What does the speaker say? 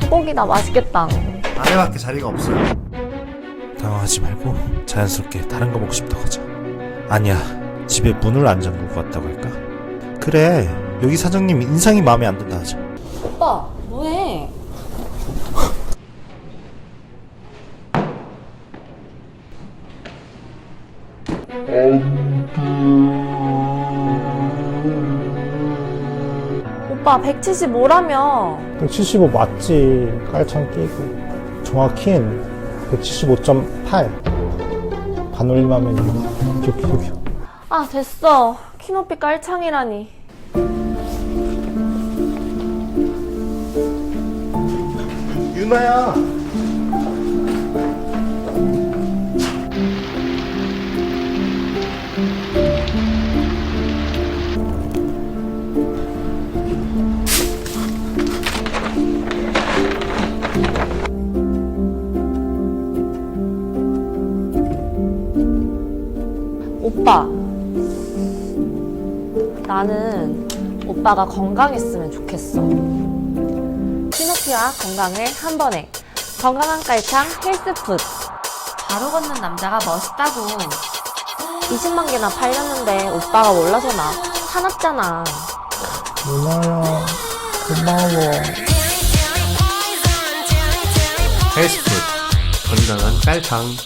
소고기다 맛있겠다. 아래밖에 자리가 없어요. 당황하지 말고 자연스럽게 다른 거 먹고 싶다고 하자. 아니야, 집에 문을 안 잠그고 왔다고 할까? 그래, 여기 사장님 인상이 마음에 안 든다 하자. 오빠, 오빠 175라며. 175 맞지. 깔창 끼고. 정확히는 175.8 반올림하면 기억해 기억해 아 됐어. 키 높이 깔창이라니. 유나야. 오빠. 나는 오빠가 건강했으면 좋겠어. 키높이와 건강을 한 번에. 건강한 깔창 헬스푸드 바로 걷는 남자가 멋있다고. 20만 개나 팔렸는데 오빠가 몰라서 나 화났잖아. 누나야 고마워. 헬스푸드 건강한 깔창.